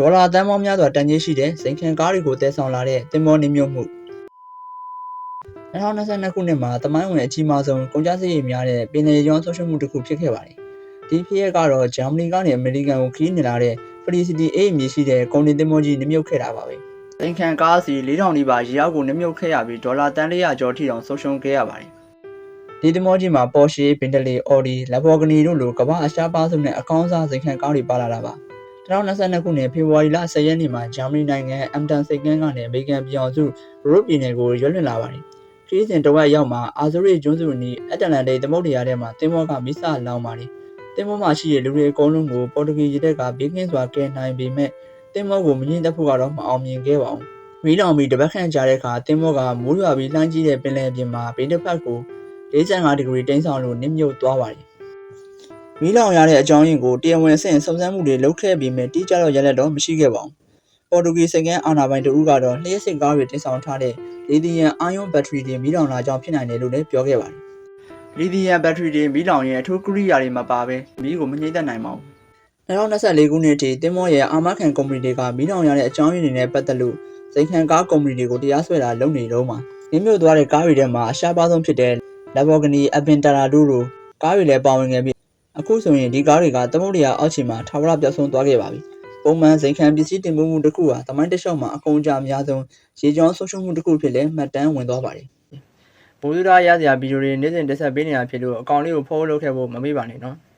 ဒေါ်လာတန်ပေါင်းများစွာတန်ကြေးရှိတဲ့စိန်ခံကားတွေကိုတည်ဆောင်လာတဲ့တင်မောနေမျိုးမှု2022ခုနှစ်မှာတမိုင်းဝင်အကြီးမားဆုံးကုန်ကျစရိတ်များတဲ့ပင်လယ်ရောင်းဆုံးရှုံးမှုတစ်ခုဖြစ်ခဲ့ပါတယ်။ဒီဖြစ်ရပ်ကတော့ဂျာမနီကနေအမေရိကန်ကိုခရီးနေလာတဲ့ Felicity A အမည်ရှိတဲ့ကုန်တင်သင်္ဘောကြီးနမြုပ်ခဲ့တာပါပဲ။စိန်ခံကားစီ4000နီးပါးရေအောက်ကိုနမြုပ်ခဲ့ရပြီးဒေါ်လာတန်100ကျော်ထိတောင်ဆုံးရှုံးခဲ့ရပါတယ်။ဒီသင်္ဘောကြီးမှာ Porsche, Bentley, Audi, Lamborghini တို့လိုကမ္ဘာအရှားပါဆုံးနဲ့အကောင်းစားစိန်ခံကားတွေပါလာတာပါ။ 2022ခုနှစ်ဖေဖော်ဝါရီလ10ရက်နေ့မှာဂျာမနီနိုင်ငံအမ်တန်စိတ်ကန်းကနေအမေရိကန်ပြည်အောင်စုဘရုတ်ပြည်နယ်ကိုရွှေ့လွှင့်လာပါတယ်။ခရီးစဉ်တစ်ဝက်ရောက်မှာအာဇရိကျွန်းစုနီအတ္တလန်တိတ်သမုဒ္ဒရာထဲမှာသင်္ဘောကမိစလောင်ပါတယ်။သင်္ဘောမှာရှိတဲ့လူတွေအကုန်လုံးကိုပေါ်တူဂီရေတပ်ကဘေးကင်းစွာကယ်နိုင်ပေမဲ့သင်္ဘောကိုမငြင်းတတ်ဖို့ကတော့မအောင်မြင်ခဲ့ပါဘူး။မီးလောင်ပြီးတပတ်ခန့်ကြာတဲ့အခါသင်္ဘောကမိုးရွာပြီးလှမ်းကြီးတဲ့ပင်လယ်ပြင်မှာဘေးတစ်ဖက်ကို45ဒီဂရီတင်းဆောင်လို့နစ်မြုပ်သွားပါတယ်။ မီးလောင်ရတဲ့အကြောင်းရင်းကိုတရားဝင်အဆင့်စုံစမ်းမှုတွေလုပ်ခဲ့ပြီးမြဲတိကျတော့ရလက်တော့မရှိခဲ့ပါဘူး။ပေါ်တူဂီစကန်အာနာပိုင်တဦးကတော့လျှက်စစ်ကားတွေတင်ဆောင်ထားတဲ့လီသီယမ်အာယွန်ဘက်ထရီတွေမီးလောင်လာကြောင်းဖြစ်နိုင်တယ်လို့လည်းပြောခဲ့ပါတယ်။လီသီယမ်ဘက်ထရီတွေမီးလောင်ရင်အထူးကိရိယာတွေမပါဘဲမီးကိုမငြိမ့်သက်နိုင်ပါဘူး။2024ခုနှစ်ထိတင်မောရဲ့အာမခံကုမ္ပဏီတွေကမီးလောင်ရတဲ့အကြောင်းရင်းတွေနဲ့ပတ်သက်လို့စိန်ခံကားကုမ္ပဏီတွေကိုတရားစွဲတာလုပ်နေတော့မှာ။နင်းမြုပ်သွားတဲ့ကားတွေထဲမှာအရှားပါဆုံးဖြစ်တဲ့ Lamborghini Aventador တို့လိုကားတွေလည်းပါဝင်ခဲ့ပြီး အခုဆိုရင်ဒီကားတွေကသမုဒ္ဒရာအောက်ခြေမှာထာဝရပြောက်ဆုံးသွားခဲ့ပါပြီ။ပုံမှန်စိန်ခံပစ္စည်းတင်ပို့မှုတစ်ခုဟာတမိုင်းတစ်လျှောက်မှာအကုန်အကျအများဆုံးရေကြောင်းဆုံးရှုံးမှုတစ်ခုဖြစ်လဲမှတ်တမ်းဝင်သွားပါတယ်။ဘိုးစရာရစရာဗီဒီယိုတွေနေ့စဉ်တက်ဆက်ပေးနေတာဖြစ်လို့အကောင့်လေးကို follow လုပ်ခဲ့ဖို့မမေ့ပါနဲ့နော်။